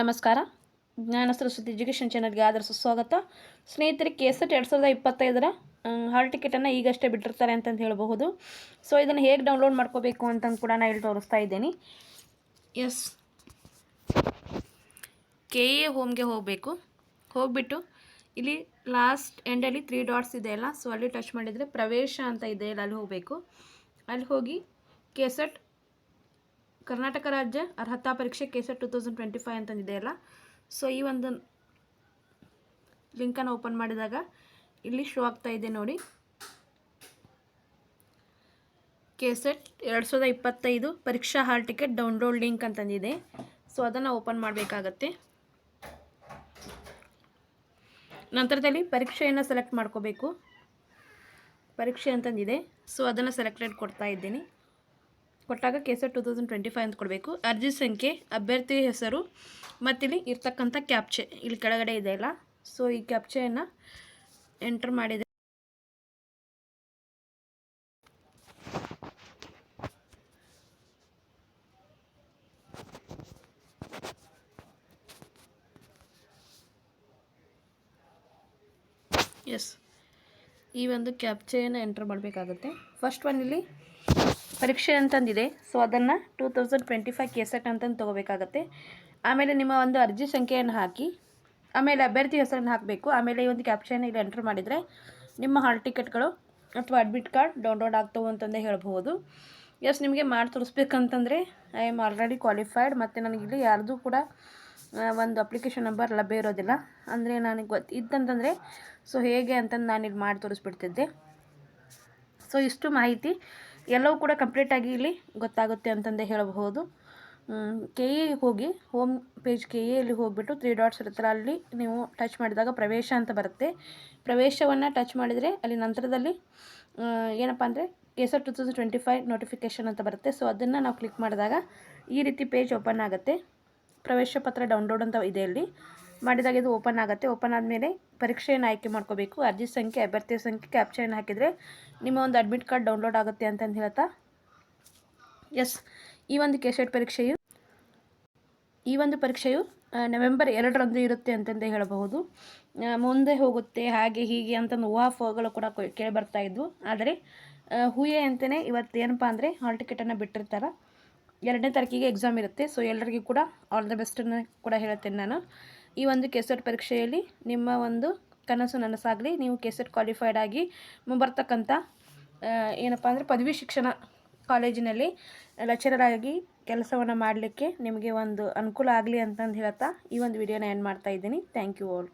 ನಮಸ್ಕಾರ. ಜ್ಞಾನ ಸರಸ್ವತಿ ಎಜುಕೇಷನ್ ಚಾನಲ್ಗೆ ಆದರ ಸುಸ್ವಾಗತ ಸ್ನೇಹಿತರೆ ಕೆ ಎಸ್ ಎಟ್ ಎರಡು ಸಾವಿರದ ಇಪ್ಪತ್ತೈದರ ಹಾಲ್ ಟಿಕೆಟನ್ನು ಈಗಷ್ಟೇ ಬಿಟ್ಟಿರ್ತಾರೆ ಅಂತಂದು ಹೇಳಬಹುದು. ಸೊ, ಇದನ್ನು ಹೇಗೆ ಡೌನ್ಲೋಡ್ ಮಾಡ್ಕೋಬೇಕು ಅಂತಂದು ಕೂಡ ನಾನು ಇಲ್ಲಿ ತೋರಿಸ್ತಾ ಇದ್ದೀನಿ. ಎಸ್. ಕೆ ಎ ಹೋಮ್ಗೆ ಹೋಗಬೇಕು. ಹೋಗ್ಬಿಟ್ಟು ಇಲ್ಲಿ ಲಾಸ್ಟ್ ಎಂಡಲ್ಲಿ ತ್ರೀ ಡಾಟ್ಸ್ ಇದೆಯಲ್ಲ ಸೊ ಅಲ್ಲಿ ಟಚ್ ಮಾಡಿದರೆ ಪ್ರವೇಶ ಅಂತ ಇದೆಯಲ್ಲ ಅಲ್ಲಿ ಹೋಗಬೇಕು. ಅಲ್ಲಿ ಹೋಗಿ ಕೆಸೆಟ್ ಕರ್ನಾಟಕ ರಾಜ್ಯ ಅರ್ಹತಾ ಪರೀಕ್ಷೆ KSET two thousand twenty five ಅಂತಂದಿದೆಯಲ್ಲ so ಈ ಒಂದು ಲಿಂಕನ್ನು ಓಪನ್ ಮಾಡಿದಾಗ ಇಲ್ಲಿ ಶೋ ಆಗ್ತಾ ಇದೆ ನೋಡಿ. ಕೆಸೆಟ್ ಎರಡು ಸಾವಿರದ ಇಪ್ಪತ್ತೈದು ಪರೀಕ್ಷಾ ಹಾಲ್ ಟಿಕೆಟ್ ಡೌನ್ಲೋಡ್ ಲಿಂಕ್ ಅಂತಂದಿದೆ. ಸೊ ಅದನ್ನು ಓಪನ್ ಮಾಡಬೇಕಾಗತ್ತೆ. ನಂತರದಲ್ಲಿ ಪರೀಕ್ಷೆಯನ್ನು ಸೆಲೆಕ್ಟ್ ಮಾಡ್ಕೋಬೇಕು. ಪರೀಕ್ಷೆ ಅಂತಂದಿದೆ. ಸೊ ಅದನ್ನು ಸೆಲೆಕ್ಟೆಡ್ ಕೊಡ್ತಾ ಇದ್ದೀನಿ. ಕೊಟ್ಟಾಗ KSET two thousand twenty five ಅಂತ ಕೊಡಬೇಕು. ಅರ್ಜಿ ಸಂಖ್ಯೆ ಅಭ್ಯರ್ಥಿ ಹೆಸರು, ಮತ್ತಿಲ್ಲಿ ಇರ್ತಕ್ಕಂಥ ಕ್ಯಾಪ್ಚೆ ಇಲ್ಲಿ ಕೆಳಗಡೆ ಇದೆ ಅಲ್ಲ? ಸೊ ಈ ಕ್ಯಾಪ್ಚೆಯನ್ನು ಎಂಟರ್ ಮಾಡಿದೆ. ಎಸ್ ಈ ಒಂದು ಕ್ಯಾಪ್ಚೆಯನ್ನು ಎಂಟರ್ ಮಾಡಬೇಕಾಗುತ್ತೆ. ಫಸ್ಟ್ ಒನ್ ಇಲ್ಲಿ ಪರೀಕ್ಷೆ ಅಂತಂದಿದೆ. ಸೊ ಅದನ್ನು two thousand twenty five KSET ಅಂತಂದು ತೊಗೋಬೇಕಾಗತ್ತೆ. ಆಮೇಲೆ ನಿಮ್ಮ ಒಂದು ಅರ್ಜಿ ಸಂಖ್ಯೆಯನ್ನು ಹಾಕಿ, ಆಮೇಲೆ ಅಭ್ಯರ್ಥಿ ಹೆಸರನ್ನು ಹಾಕಬೇಕು. ಆಮೇಲೆ ಈ ಒಂದು ಕ್ಯಾಪ್ಷನ್ ಇಲ್ಲಿ ಎಂಟ್ರ್ ಮಾಡಿದರೆ ನಿಮ್ಮ ಹಾಲ್ ಟಿಕೆಟ್ಗಳು ಅಥವಾ ಅಡ್ಮಿಟ್ ಕಾರ್ಡ್ ಡೌನ್ಲೋಡ್ ಆಗ್ತವೆ ಅಂತಂದೇ ಹೇಳ್ಬೋದು ಎಸ್ ನಿಮಗೆ ಮಾಡಿ ತೋರಿಸ್ಬೇಕಂತಂದರೆ ಐ ಆಮ್ ಆಲ್ರೆಡಿ ಕ್ವಾಲಿಫೈಡ್ ಮತ್ತು ನನಗಿಲ್ಲಿ ಯಾರ್ದು ಕೂಡ ಒಂದು ಅಪ್ಲಿಕೇಶನ್ ನಂಬರ್ ಲಭ್ಯ ಇರೋದಿಲ್ಲ. ಅಂದರೆ ನನಗೆ ಗೊತ್ತು ಇತ್ತಂತಂದರೆ ಸೊ ಹೇಗೆ ಅಂತಂದು ನಾನು ಇಲ್ಲಿ ಮಾಡಿ ತೋರಿಸ್ಬಿಡ್ತಿದ್ದೆ. ಸೊ ಇಷ್ಟು ಮಾಹಿತಿ. ಎಲ್ಲವೂ ಕೂಡ ಕಂಪ್ಲೀಟಾಗಿ ಇಲ್ಲಿ ಗೊತ್ತಾಗುತ್ತೆ ಅಂತಂದೇ ಹೇಳಬಹುದು. ಕೆ ಎ ಹೋಗಿ ಹೋಮ್ ಪೇಜ್ ಕೆ ಎಲ್ಲಿ ಹೋಗಿಬಿಟ್ಟು ತ್ರೀ ಡಾಟ್ಸ್ ಇರುತ್ತಲ್ಲ, ಅಲ್ಲಿ ನೀವು ಟಚ್ ಮಾಡಿದಾಗ ಪ್ರವೇಶ ಅಂತ ಬರುತ್ತೆ. ಪ್ರವೇಶವನ್ನು ಟಚ್ ಮಾಡಿದರೆ ಅಲ್ಲಿ ನಂತರದಲ್ಲಿ ಏನಪ್ಪ ಅಂದರೆ KSET two thousand twenty five notification ಅಂತ ಬರುತ್ತೆ. ಸೊ ಅದನ್ನು ನಾವು ಕ್ಲಿಕ್ ಮಾಡಿದಾಗ ಈ ರೀತಿ ಪೇಜ್ ಓಪನ್ ಆಗುತ್ತೆ. ಪ್ರವೇಶ ಪತ್ರ ಡೌನ್ಲೋಡ್ ಅಂತ ಇದೆ ಅಲ್ಲಿ ಮಾಡಿದಾಗ ಇದು ಓಪನ್ ಆಗುತ್ತೆ. ಓಪನ್ ಆದಮೇಲೆ ಪರೀಕ್ಷೆಯನ್ನು ಆಯ್ಕೆ ಮಾಡ್ಕೋಬೇಕು. ಅರ್ಜಿ ಸಂಖ್ಯೆ ಅಭ್ಯರ್ಥಿ ಸಂಖ್ಯೆ ಕ್ಯಾಪ್ಚರ್ನ ಹಾಕಿದರೆ ನಿಮ್ಮ ಒಂದು ಅಡ್ಮಿಟ್ ಕಾರ್ಡ್ ಡೌನ್ಲೋಡ್ ಆಗುತ್ತೆ ಅಂತಂದು ಹೇಳ್ತಾ. ಎಸ್, ಈ ಒಂದು ಕೆಶೆಟ್ ಪರೀಕ್ಷೆಯು, ಈ ಒಂದು ಪರೀಕ್ಷೆಯು ನವೆಂಬರ್ ಎರಡರಂದು ಇರುತ್ತೆ ಅಂತಂದೇ ಹೇಳಬಹುದು. ಮುಂದೆ ಹೋಗುತ್ತೆ, ಹಾಗೆ ಹೀಗೆ ಅಂತಂದು ಊಹಾಫೋಗಳು ಕೂಡ ಕೇಳಿ ಬರ್ತಾ ಇದ್ವು. ಆದರೆ ಹೂಯೆ ಅಂತಲೇ ಇವತ್ತು ಏನಪ್ಪ ಅಂದರೆ ಹಾಲ್ ಟಿಕೆಟನ್ನು ಬಿಟ್ಟಿರ್ತಾರೆ. ಎರಡನೇ ತಾರೀಕಿಗೆ ಎಕ್ಸಾಮ್ ಇರುತ್ತೆ. ಸೊ ಎಲ್ಲರಿಗೂ ಕೂಡ ಆಲ್ ದ ಬೆಸ್ಟನ್ನು ಕೂಡ ಹೇಳ್ತೇನೆ ನಾನು. ಈ ಒಂದು ಕೆಸೆಟ್ ಪರೀಕ್ಷೆಯಲ್ಲಿ ನಿಮ್ಮ ಒಂದು ಕನಸು ನನಸಾಗಲಿ, ನೀವು ಕೆಸೆಟ್ ಕ್ವಾಲಿಫೈಡ್ ಆಗಿ ಬರ್ತಕ್ಕಂಥ ಏನಪ್ಪ ಅಂದರೆ ಪದವಿ ಶಿಕ್ಷಣ ಕಾಲೇಜಿನಲ್ಲಿ ಲೆಕ್ಚರರ್ ಆಗಿ ಕೆಲಸವನ್ನು ಮಾಡಲಿಕ್ಕೆ ನಿಮಗೆ ಒಂದು ಅನುಕೂಲ ಆಗಲಿ ಅಂತಂದು ಹೇಳ್ತಾ ಈ ಒಂದು ವಿಡಿಯೋನ ಎಂಡ್ ಮಾಡ್ತಾ ಇದ್ದೀನಿ. Thank you all